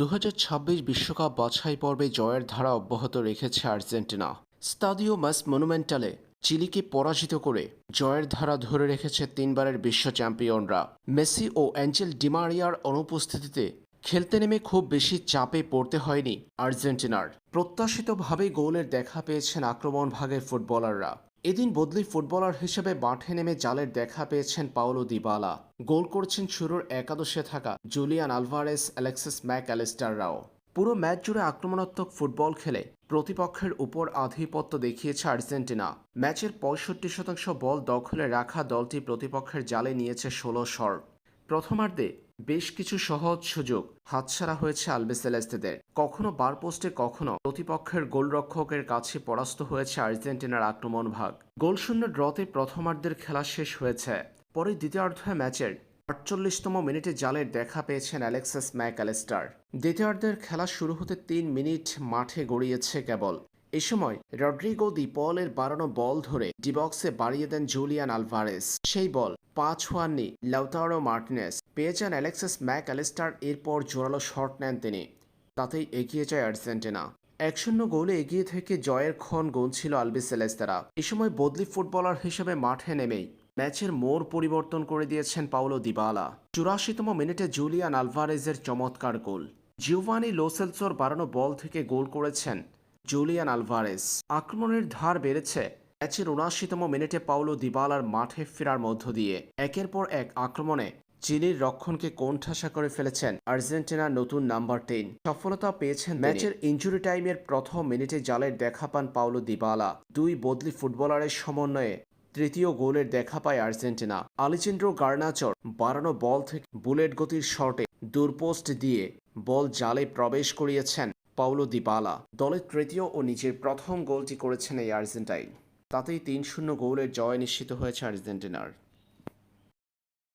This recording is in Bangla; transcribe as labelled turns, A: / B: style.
A: দু বিশ্বকাপ বাছাই পর্বে জয়ের ধারা অব্যাহত রেখেছে আর্জেন্টিনা। স্তাদিও মাস মনুমেন্টালে চিলিকে পরাজিত করে জয়ের ধারা ধরে রেখেছে তিনবারের বিশ্ব চ্যাম্পিয়নরা। মেসি ও অ্যাঞ্জেল ডিমারিয়ার অনুপস্থিতিতে খেলতে নেমে খুব বেশি চাপে পড়তে হয়নি আর্জেন্টিনার। প্রত্যাশিতভাবে গোলের দেখা পেয়েছেন আক্রমণ ভাগের ফুটবলাররা। এদিন বদলি ফুটবলার হিসেবে মাঠে নেমে জালের দেখা পেয়েছেন পাওলো দিবালা। গোল করছেন শুরুর একাদশে থাকা জুলিয়ান আলভারেস, অ্যালেক্সিস ম্যাক অ্যালেস্টাররাও পুরো ম্যাচ জুড়ে আক্রমণাত্মক ফুটবল খেলে প্রতিপক্ষের উপর আধিপত্য দেখিয়েছে আর্জেন্টিনা। ম্যাচের পঁয়ষট্টি শতাংশ বল দখলে রাখা দলটি প্রতিপক্ষের জালে নিয়েছে ষোলো শট। প্রথমার্ধে বেশ কিছু সহজ সুযোগ হাতছাড়া হয়েছে আলবেসেলেস্তেদের কখনো বার পোস্টে, কখনো প্রতিপক্ষের গোলরক্ষকের কাছে পরাস্ত হয়েছে আর্জেন্টিনার আক্রমণ ভাগ। গোলশূন্য ড্রতে প্রথমার্ধের খেলা শেষ হয়েছে। পরে দ্বিতীয়ার্ধে ম্যাচের আটচল্লিশতম মিনিটে জালের দেখা পেয়েছেন অ্যালেক্সাস ম্যাক অ্যালেস্টার দ্বিতীয়ার্ধের খেলা শুরু হতে তিন মিনিট মাঠে গড়িয়েছে কেবল। এ সময় রড্রিগো দি পলের বাড়ানো বল ধরে ডিবক্সে বাড়িয়ে দেন জুলিয়ান আলভারেস। সেই বল পাঁচ হওয়াননি লাউতারো মার্টিনেস। পেয়ে যান অ্যালেক্সাস ম্যাক অ্যালেস্টার এরপর জোরালো শট নেন তিনি। তাতেই এগিয়ে যায় আর্জেন্টিনা। এক শূন্য গোলে এগিয়ে থেকে জয়ের ক্ষণ গুনছিল আলবি সেলেস্তারা। এ সময় বদলি ফুটবলার হিসেবে মাঠে নেমেই ম্যাচের মোড় পরিবর্তন করে দিয়েছেন পাউলো দিবালা। চুরাশিতম মিনিটে জুলিয়ান আলভারেজের চমৎকার গোল। জিওভানি লোসেলসোর বাড়ানো বল থেকে গোল করেছেন জুলিয়ান আলভারেস। আক্রমণের ধার বেড়েছে। ম্যাচের উনআশিতম মিনিটে পাউলো দিবালার মাঠে ফেরার মধ্য দিয়ে। একের পর এক আক্রমণে চিলির রক্ষণকে কোণঠাসা করে ফেলেছেন আর্জেন্টিনার নতুন নাম্বার টেন সফলতা পেয়েছেন ম্যাচের ইঞ্জুরি টাইমের প্রথম মিনিটে জালের দেখা পান পাউলো দিবালা। দুই বদলি ফুটবলারের সমন্বয়ে তৃতীয় গোলের দেখা পায় আর্জেন্টিনা। আলিচেন্দ্রো গার্নাচর বাড়ানো বল থেকে বুলেট গতির শটে দূরপোস্ট দিয়ে বল জালে প্রবেশ করিয়েছেন পাউলো দিবালা দলের তৃতীয় ও নিজের প্রথম গোলটি করেছেন এই আর্জেন্টাইন। তাতেই তিন শূন্য গোলের জয় নিশ্চিত হয়েছে আর্জেন্টিনার।